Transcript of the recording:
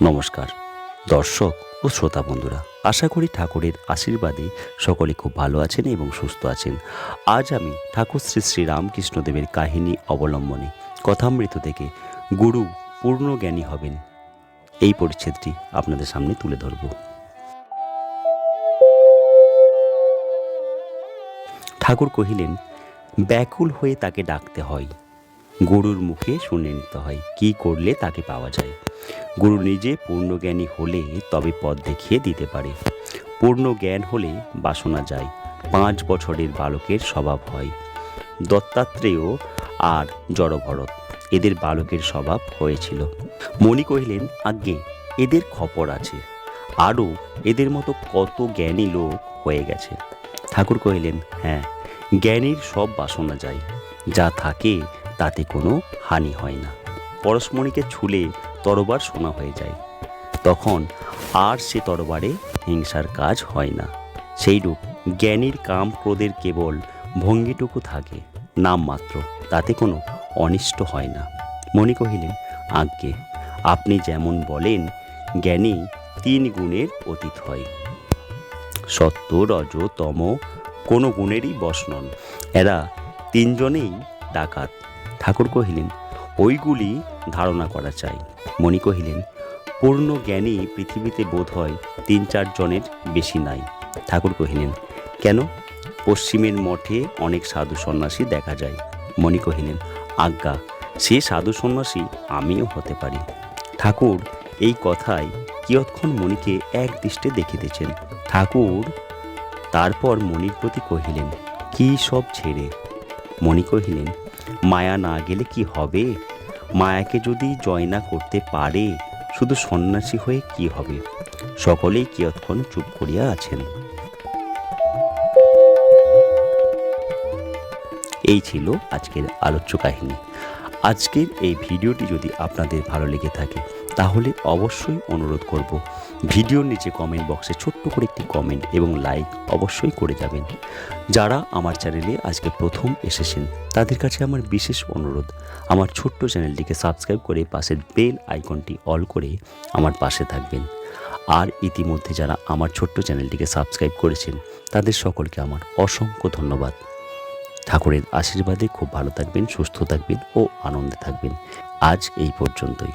নমস্কার। দর্শক ও শ্রোতা বন্ধুরা, আশা করি ঠাকুরের আশীর্বাদে সকলে খুব ভালো আছেন এবং সুস্থ আছেন। আজ আমি ঠাকুর শ্রী শ্রী রামকৃষ্ণদেবের কাহিনী অবলম্বনে কথামৃত থেকে গুরু পূর্ণ জ্ঞানী হবেন এই পরিচ্ছেদটি আপনাদের সামনে তুলে ধরব। ঠাকুর কহিলেন, ব্যাকুল হয়ে তাকে ডাকতে হয়। গুরুর মুখে শুনে নিতে হয়, কি করলে তাকে পাওয়া যায়? গুরু নিজে পূর্ণজ্ঞানী হলে তবে পথ দেখিয়ে দিতে পারে। পূর্ণ জ্ঞান হলে বাসনা যায়, পাঁচ বছরের বালকের স্বভাব হয়। দত্তাত্রেয় আর জড়ভরত, এদের বালকের স্বভাব হয়েছিল। মণি কহিলেন, আজ্ঞে, এদের খপর আছে। আরও এদের মতো কত জ্ঞানী লোক হয়ে গেছে। ঠাকুর কহিলেন হ্যাঁ জ্ঞানীর সব বাসনা যায়। যা থাকে তাতে কোনো হানি হয় না। পরশমণিকে ছুলে তরবার সোনা হয়ে যায়। তখন আর সে তরবারে হিংসার কাজ হয় না। সেইরূপ জ্ঞানীর কাম ক্রোধের কেবল ভঙ্গিটুকু থাকে নামমাত্র তাতে কোনো অনিষ্ট হয় না। মণি কহিলেন, আজ্ঞে, আপনি যেমন বলেন, জ্ঞানী তিন গুণের অতীত হয়। সত্য, রজ, তম, কোনো গুণেরই বশ নন। এরা তিনজনেই ডাকাত। ঠাকুর কহিলেন ওইগুলি ধারণা করা চাই। মণি কহিলেন, পূর্ণ জ্ঞানী পৃথিবীতে বোধ হয় তিন চারজনের বেশি নাই। ঠাকুর কহিলেন, কেন? পশ্চিমের মঠে অনেক সাধু সন্ন্যাসী দেখা যায়। মণি কহিলেন, আজ্ঞা, সে সাধু সন্ন্যাসী আমিও হতে পারি। ঠাকুর এই কথায় কিয়ৎক্ষণ মণিকে এক দৃষ্টে দেখিতেছেন। ঠাকুর তারপর মণির প্রতি কহিলেন, কি সব ছেড়ে? মণি কহিলেন মায়া না গেলে কি হবে? মায়াকে যদি জয় না করতে পারে, শুধু সন্ন্যাসী হয়ে কি হবে? সকলেই কিয়ৎক্ষণ চুপ করিয়া আছেন। এই ছিল আজকের আলোচ্য কাহিনী। আজকের এই ভিডিওটি যদি আপনাদের ভালো লেগে থাকে তাহলে অবশ্যই অনুরোধ করব। ভিডিওর নিচে কমেন্ট বক্সে ছোট্ট করে একটি কমেন্ট এবং লাইক অবশ্যই করে যাবেন। যারা আমার চ্যানেলে আজকে প্রথম এসেছেন, তাদের কাছে আমার বিশেষ অনুরোধ, আমার ছোট্ট চ্যানেলটিকে সাবস্ক্রাইব করে পাশের বেল আইকনটি অল করে আমার পাশে থাকবেন। আর ইতিমধ্যে যারা আমার ছোট্ট চ্যানেলটিকে সাবস্ক্রাইব করেছেন, তাদের সকলকে আমার অসংখ্য ধন্যবাদ। ঠাকুরের আশীর্বাদে খুব ভালো থাকবেন, সুস্থ থাকবেন ও আনন্দে থাকবেন। আজ এই পর্যন্তই।